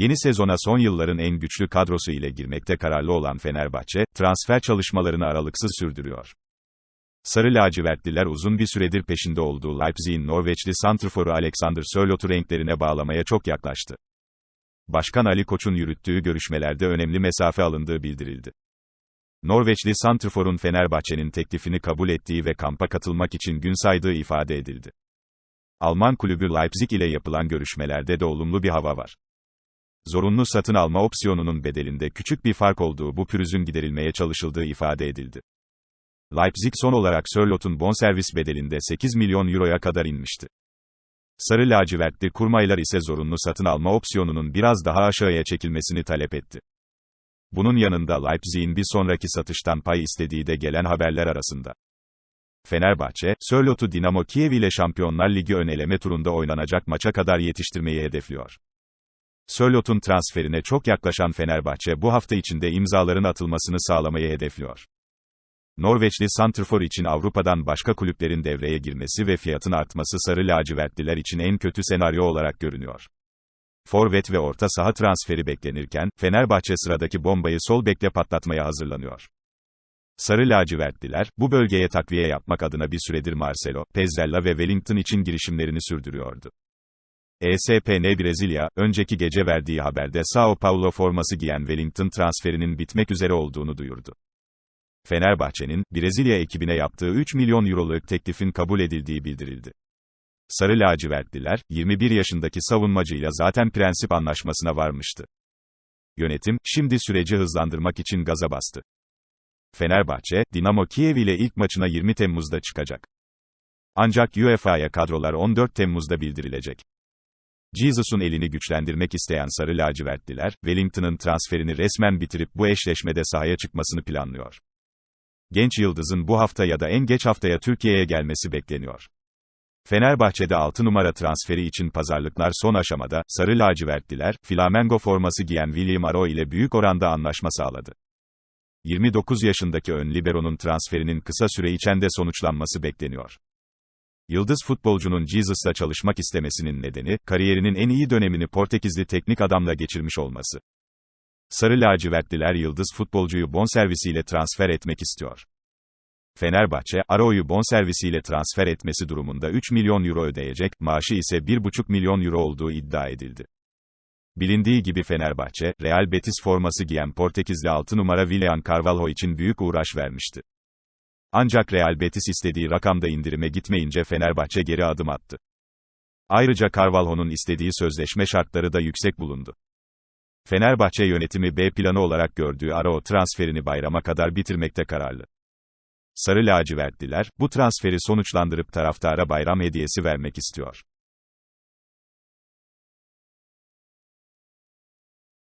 Yeni sezona son yılların en güçlü kadrosu ile girmekte kararlı olan Fenerbahçe, transfer çalışmalarını aralıksız sürdürüyor. Sarı lacivertliler uzun bir süredir peşinde olduğu Leipzig'in Norveçli santrforu Alexander Sörlot'u renklerine bağlamaya çok yaklaştı. Başkan Ali Koç'un yürüttüğü görüşmelerde önemli mesafe alındığı bildirildi. Norveçli santrforun Fenerbahçe'nin teklifini kabul ettiği ve kampa katılmak için gün saydığı ifade edildi. Alman kulübü Leipzig ile yapılan görüşmelerde de olumlu bir hava var. Zorunlu satın alma opsiyonunun bedelinde küçük bir fark olduğu bu pürüzün giderilmeye çalışıldığı ifade edildi. Leipzig son olarak Sörlot'un bonservis bedelinde 8 milyon euroya kadar inmişti. Sarı lacivertli kurmaylar ise zorunlu satın alma opsiyonunun biraz daha aşağıya çekilmesini talep etti. Bunun yanında Leipzig'in bir sonraki satıştan pay istediği de gelen haberler arasında. Fenerbahçe, Sörlot'u Dinamo Kiev ile Şampiyonlar Ligi ön eleme turunda oynanacak maça kadar yetiştirmeyi hedefliyor. Sörlot'un transferine çok yaklaşan Fenerbahçe bu hafta içinde imzaların atılmasını sağlamayı hedefliyor. Norveçli Santrfor için Avrupa'dan başka kulüplerin devreye girmesi ve fiyatın artması sarı lacivertliler için en kötü senaryo olarak görünüyor. Forvet ve orta saha transferi beklenirken, Fenerbahçe sıradaki bombayı sol bekle patlatmaya hazırlanıyor. Sarı lacivertliler, bu bölgeye takviye yapmak adına bir süredir Marcelo, Pezzella ve Wellington için girişimlerini sürdürüyordu. ESPN Brezilya, önceki gece verdiği haberde Sao Paulo forması giyen Wellington transferinin bitmek üzere olduğunu duyurdu. Fenerbahçe'nin, Brezilya ekibine yaptığı 3 milyon euroluk teklifin kabul edildiği bildirildi. Sarı lacivertliler, 21 yaşındaki savunmacıyla zaten prensip anlaşmasına varmıştı. Yönetim, şimdi süreci hızlandırmak için gaza bastı. Fenerbahçe, Dinamo Kiev ile ilk maçına 20 Temmuz'da çıkacak. Ancak UEFA'ya kadrolar 14 Temmuz'da bildirilecek. Jesus'un elini güçlendirmek isteyen Sarı lacivertliler, Wellington'ın transferini resmen bitirip bu eşleşmede sahaya çıkmasını planlıyor. Genç yıldızın bu hafta ya da en geç haftaya Türkiye'ye gelmesi bekleniyor. Fenerbahçe'de 6 numara transferi için pazarlıklar son aşamada, Sarı lacivertliler, Flamengo forması giyen William Aro ile büyük oranda anlaşma sağladı. 29 yaşındaki ön libero'nun transferinin kısa süre içinde sonuçlanması bekleniyor. Yıldız futbolcunun Jesus'la çalışmak istemesinin nedeni, kariyerinin en iyi dönemini Portekizli teknik adamla geçirmiş olması. Sarı lacivertliler yıldız futbolcuyu bonservisiyle transfer etmek istiyor. Fenerbahçe, Aro'yu bonservisiyle transfer etmesi durumunda 3 milyon euro ödeyecek, maaşı ise 1,5 milyon euro olduğu iddia edildi. Bilindiği gibi Fenerbahçe, Real Betis forması giyen Portekizli 6 numara Willian Carvalho için büyük uğraş vermişti. Ancak Real Betis istediği rakamda indirime gitmeyince Fenerbahçe geri adım attı. Ayrıca Carvalho'nun istediği sözleşme şartları da yüksek bulundu. Fenerbahçe yönetimi B planı olarak gördüğü Arao transferini bayrama kadar bitirmekte kararlı. Sarı lacivertliler, bu transferi sonuçlandırıp taraftara bayram hediyesi vermek istiyor.